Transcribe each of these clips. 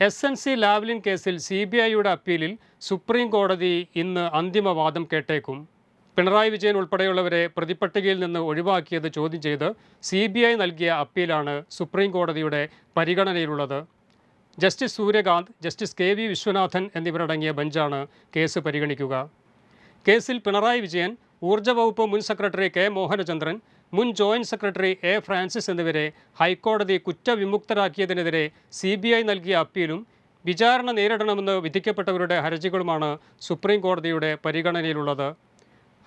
S N C Lavalin കേസിൽ C B ഐയുടെ അപ്പീലിൽ സുപ്രീം കോടതി ഇന്ന് അന്തിമവാദം കേട്ടേക്കും. പിണറായി വിജയൻ ഉൾപ്പെടെയുള്ളവരെ പ്രതിപട്ടികയിൽ നിന്ന് ഒഴിവാക്കിയത് ചോദ്യം ചെയ്ത് സി ബി ഐ നൽകിയ അപ്പീലാണ് സുപ്രീം കോടതിയുടെ പരിഗണനയിലുള്ളത്. Justice Suryakant justice K V Viswanathan എന്നിവരടങ്ങിയ ബെഞ്ചാണ് കേസ് പരിഗണിക്കുക. കേസിൽ പിണറായി വിജയൻ ഊർജ വകുപ്പ് മുൻ സെക്രട്ടറി കെ മോഹനചന്ദ്രൻ മുൻ ജോയിന്റ് സെക്രട്ടറി എ ഫ്രാൻസിസ് എന്നിവരെ ഹൈക്കോടതി കുറ്റവിമുക്തരാക്കിയതിനെതിരെ സി ബി ഐ നൽകിയ അപ്പീലും വിചാരണ നേരിടണമെന്ന് വിധിക്കപ്പെട്ടവരുടെ ഹർജികളുമാണ് സുപ്രീം കോടതിയുടെ പരിഗണനയിലുള്ളത്.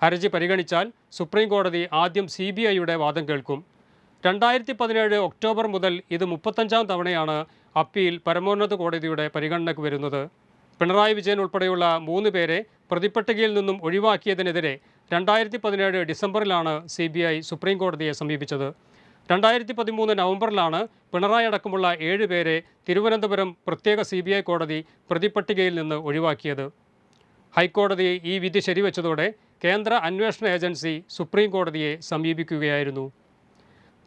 ഹർജി പരിഗണിച്ചാൽ സുപ്രീം കോടതി ആദ്യം സി ബി ഐയുടെ വാദം കേൾക്കും. രണ്ടായിരത്തി പതിനേഴ് ഒക്ടോബർ മുതൽ ഇത് മുപ്പത്തഞ്ചാം തവണയാണ് അപ്പീൽ പരമോന്നത കോടതിയുടെ പരിഗണനയ്ക്ക് വരുന്നത്. പിണറായി വിജയൻ ഉൾപ്പെടെയുള്ള മൂന്ന് പേരെ പ്രതിപ്പട്ടികയിൽ നിന്നും ഒഴിവാക്കിയതിനെതിരെ രണ്ടായിരത്തി പതിനേഴ് ഡിസംബറിലാണ് സി ബി ഐ സുപ്രീം കോടതിയെ സമീപിച്ചത്. രണ്ടായിരത്തി പതിമൂന്ന് നവംബറിലാണ് പിണറായി അടക്കമുള്ള ഏഴ് പേരെ തിരുവനന്തപുരം പ്രത്യേക സി ബി ഐ കോടതി പ്രതിപട്ടികയിൽ നിന്ന് ഒഴിവാക്കിയത്. ഹൈക്കോടതി ഈ വിധി ശരിവെച്ചതോടെ കേന്ദ്ര അന്വേഷണ ഏജൻസി സുപ്രീം കോടതിയെ സമീപിക്കുകയായിരുന്നു.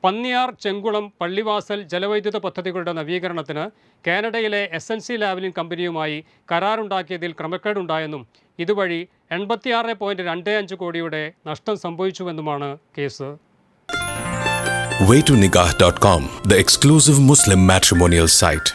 പന്നിയാർ ചെങ്കുളം പള്ളിവാസൽ ജലവൈദ്യുത പദ്ധതികളുടെ നവീകരണത്തിന് കാനഡയിലെ എസ് എൻ സി ലാവലിൻ കമ്പനിയുമായി കരാറുണ്ടാക്കിയതിൽ ക്രമക്കേടുണ്ടായെന്നും ഇതുവഴി എൺപത്തിയാറ് പോയിന്റ് രണ്ട് അഞ്ച് കോടിയുടെ നഷ്ടം സംഭവിച്ചുവെന്നുമാണ് case waytonikah.com, the exclusive Muslim matrimonial site.